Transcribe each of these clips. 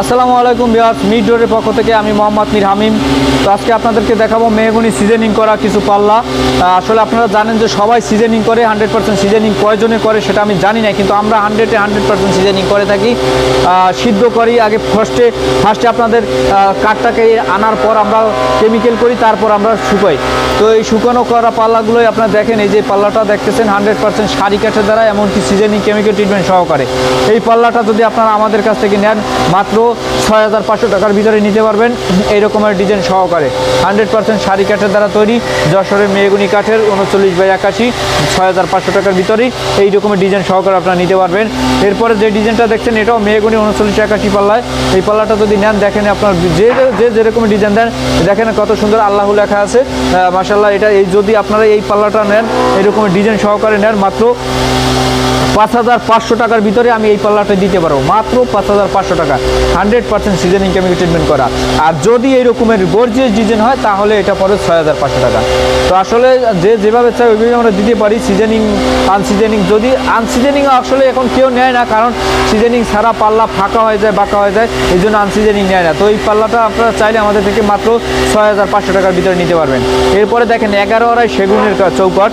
আসসালামু আলাইকুম বিহার মিড ডোরের পক্ষ থেকে আমি মোহাম্মদ মির হামিম। তো আজকে আপনাদেরকে দেখাবো মেহগুনি সিজনিং করা কিছু পাল্লা। আসলে আপনারা জানেন যে সবাই সিজনিং করে হান্ড্রেড পার্সেন্ট সিজনিং কয়জনে করে, সেটা আমি জানি না, কিন্তু আমরা হান্ড্রেডে হান্ড্রেড পার্সেন্ট সিজনিং করে থাকি। সিদ্ধ করি, আগে ফার্স্টে ফার্স্টে আপনাদের কাঠটাকে আনার পর আমরা কেমিক্যাল করি, তারপর আমরা শুকাই। তো এই শুকানো করা পাল্লাগুলোই আপনারা দেখেন, এই যে পাল্লাটা দেখতেছেন হান্ড্রেড পার্সেন্ট শাড়ি কাঠের দ্বারা, এমনকি সিজনিং কেমিক্যাল ট্রিটমেন্ট সহকারে। এই পাল্লাটা যদি আপনারা আমাদের কাছ থেকে নেন, মাত্র ছয় হাজার পাঁচশো টাকার ভিতরে নিতে পারবেন এই রকমের ডিজাইন সহকারে। হান্ড্রেড পার্সেন্ট শাড়ি কাঠের দ্বারা তৈরি, যশোরের মেয়েগুনি কাঠের উনচল্লিশ বাই একাশি ছয় হাজার পাঁচশো টাকার ভিতরেই এই রকমের ডিজাইন সহকারে আপনারা নিতে পারবেন। এরপরে যে ডিজাইনটা দেখছেন, এটাও মেয়েগুনি উনচল্লিশ একাশি পাল্লায়। এই পাল্লাটা যদি নেন, দেখেন আপনার যে যে যেরকম ডিজাইন দেন, দেখেন কত সুন্দর আল্লাহ লেখা আছে। মাসাল্লাহ এটা এই যদি আপনারা এই পাল্লাটা নেন এরকম ডিজাইন সহকারে নেন, মাত্র পাঁচ হাজার পাঁচশো টাকার ভিতরে আমি এই পাল্লাটা দিতে পারব। মাত্র পাঁচ হাজার পাঁচশো টাকা। Hundred percent seasoning chemical treatment করা। আর যদি এই রকমের গর্জিয়াস ডিজাইন হয়, তাহলে এটা পড়ে ছয় হাজার পাঁচশো টাকা। তো আসলে যে যেভাবে চাই ওইভাবে আমরা দিতে পারি। সিজনিং আনসিজনিং যদি আনসিজনিং আসলে এখন কেউ নেয় না, কারণ সিজনিং ছাড়া পাল্লা ফাঁকা হয়ে যায়, বাঁকা হয়ে যায়, এই জন্য আনসিজনিং নেয় না। তো এই পাল্লাটা আপনারা চাইলে আমাদের থেকে মাত্র ছয় হাজার পাঁচশো টাকার ভিতরে নিতে পারবেন। এরপরে দেখেন, এগারো আড়াই সেগুনের চৌকট।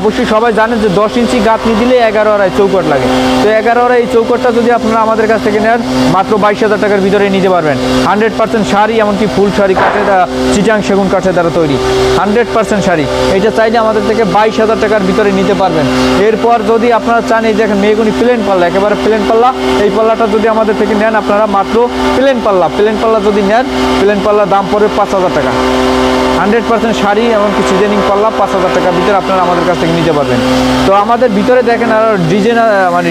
অবশ্যই সবাই জানেন যে দশ ইঞ্চি গাঁথনি দিলে এগারো আড়াই চৌকট লাগে। তো এগারো আড়াই এই চৌকটটা যদি আপনারা আমাদের কাছ থেকে নেন, মাত্র বাইশ হাজার টাকার ভিতরে নিতে পারবেন। হান্ড্রেড পার্সেন্ট শাড়ি এমনকি ফুল শাড়ি কাঠের আহ, চিটাং সেগুন কাঠের দ্বারা তৈরি। Hundred percent sari. এটা চাইলে আমাদের থেকে বাইশ হাজার টাকার ভিতরে নিতে পারবেন। এরপর যদি আপনারা চান এই দেখেন মেয়েগুনি প্লেন পাল্লা একেবারে প্লেন পাল্লা এই পাল্লাটা যদি আমাদের থেকে নেন আপনারা মাত্র প্লেন পাল্লা। প্লেন পাল্লা যদি নেন প্লেন পাল্লার দাম পড়বে পাঁচ হাজার টাকা। হান্ড্রেড পার্সেন্ট শাড়ি এমনকি সিজনিং পাল্লা পাঁচ হাজার টাকার ভিতরে আপনারা আমাদের কাছ থেকে নিতে পারবেন। তো আমাদের ভিতরে দেখেন আরও ডিজাইন মানে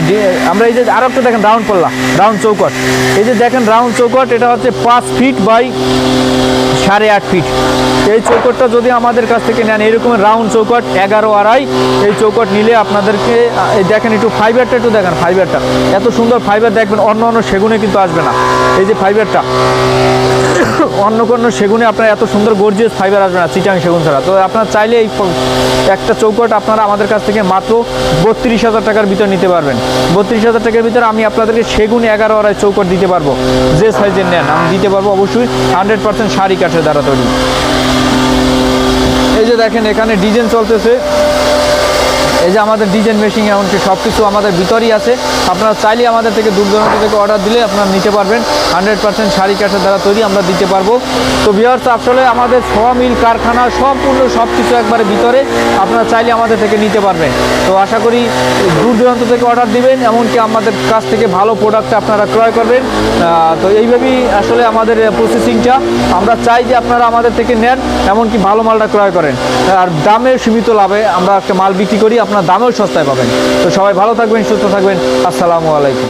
আমরা এই যে আরও একটা দেখেন রাউন্ড পাল্লা রাউন্ড চৌকট। এই যে দেখেন রাউন্ড চৌকট, এটা হচ্ছে পাঁচ ফিট বাই সাড়ে আট ফিট এই চৌকটটা যদি আমাদের কাছ থেকে নেন, এরকম রাউন্ড চৌকট, এগারো আড়াই, এই চৌকট নিলে আপনাদেরকে দেখেন একটু ফাইবারটা একটু দেখেন ফাইবারটা এত সুন্দর ফাইবার দেখবেন অন্য অন্য সেগুনে কিন্তু আসবে না। এই যে ফাইবারটা, অন্য কোনো সেগুনে আপনার এত সুন্দর গর্জিয়াস ফাইবার আসবে না, চিটাং সেগুন ছাড়া। তো আপনার চাইলে এই একটা চৌকট আপনারা আমাদের কাছ থেকে মাত্র বত্রিশ হাজার টাকার ভিতর নিতে পারবেন। বত্রিশ হাজার টাকার ভিতরে আমি আপনাদেরকে সেগুন এগারো আড়াই চৌকট দিতে পারব। যে সাইজের নেন, আমি দিতে পারব অবশ্যই হান্ড্রেড পার্সেন্ট শাড়ি কাঠের দ্বারা তৈরি। এই যে দেখেন, এখানে ডিজাইন চলতেছে। এই যে আমাদের ডিজাইন মেশিন, এমনকি সব কিছু আমাদের ভিতরই আছে। আপনারা চাইলে আমাদের থেকে দূর দূরান্ত থেকে অর্ডার দিলে আপনারা নিতে পারবেন। হান্ড্রেড পার্সেন্ট শাড়ি কাঠের দ্বারা তৈরি আমরা দিতে পারব। তো বিহার্স আসলে আমাদের ছোয়া মিল কারখানা সম্পূর্ণ সব কিছু একবারে ভিতরে, আপনারা চাইলে আমাদের থেকে নিতে পারবেন। তো আশা করি দূর দূরান্ত থেকে অর্ডার দিবেন, এমনকি আমাদের কাছ থেকে ভালো প্রোডাক্ট আপনারা ক্রয় করবেন। তো এইভাবেই আসলে আমাদের প্রসেসিংটা আমরা চাই যে আপনারা আমাদের থেকে নেন, এমনকি ভালো মালটা ক্রয় করেন। আর দামে সীমিত লাভে আমরা একটা মাল বিক্রি করি, আপনার দামেও সস্তায় পাবেন। তো সবাই ভালো থাকবেন, সুস্থ থাকবেন। আসসালামু আলাইকুম।